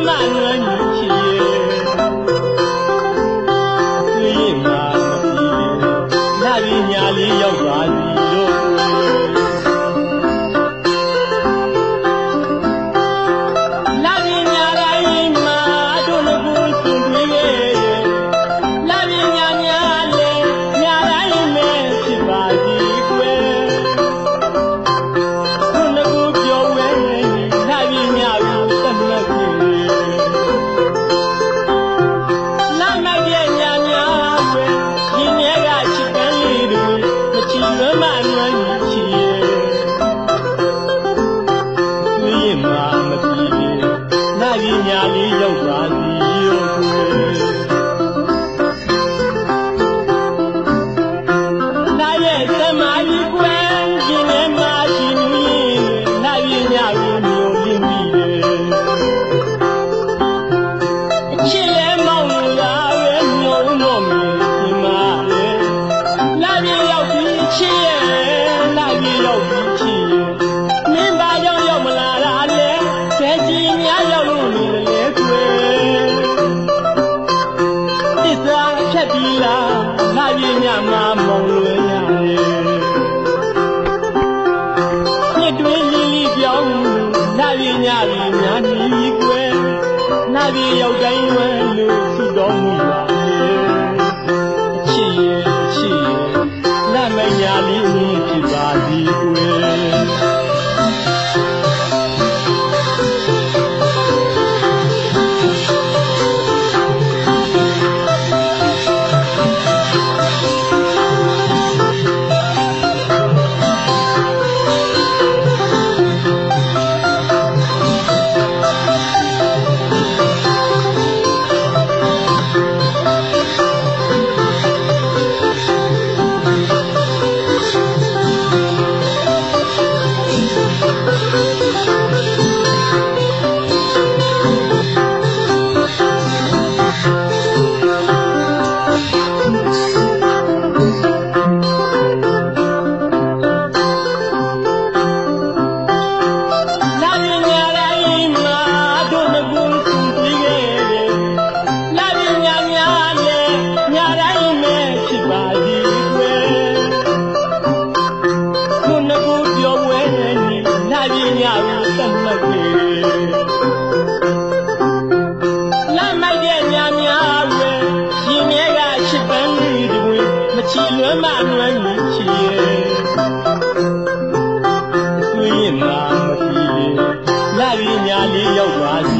男了你。 ညာလေးရောက်ပါစေ ဖြတ်ပြီးလားငါရင်ညမှာမောင်လွယ်ရဲ့နှစ်တွင်းလီလီပြောင်းနာရင်ညဒီညာနီကွယ်နာဒီရောက်တိုင်းဝဲလို့ဆုတော်မူပါလေချစ်ရဲ့ချစ်ရဲ့နာမညာလေး ဆက်လိုက်ပြီလမ်းမိုက်တဲ့ညာများရဲ့ရှင်မြဲကရှိပန်းဒီတွင်မချီလွမ်းမလွမ်းနေချီရဲ့သွေးနာမတီးလာပြီညာလေးရောက်ပါစီ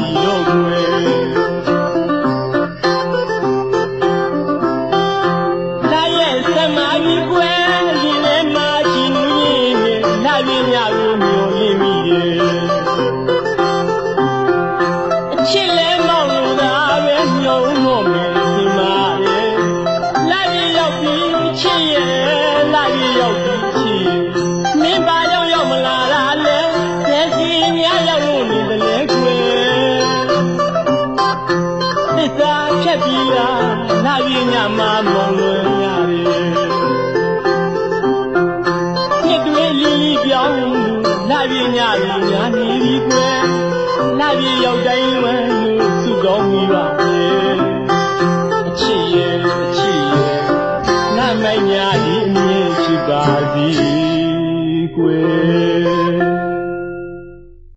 ဖြတ်ပြီးရာနာရီညမှာမောင်လွယ်ရတယ်နှစ်တွဲလီလီပြောင်းနာရီညမှာညာနေပြီကွယ်နာရီရောက်တိုင်းလွယ်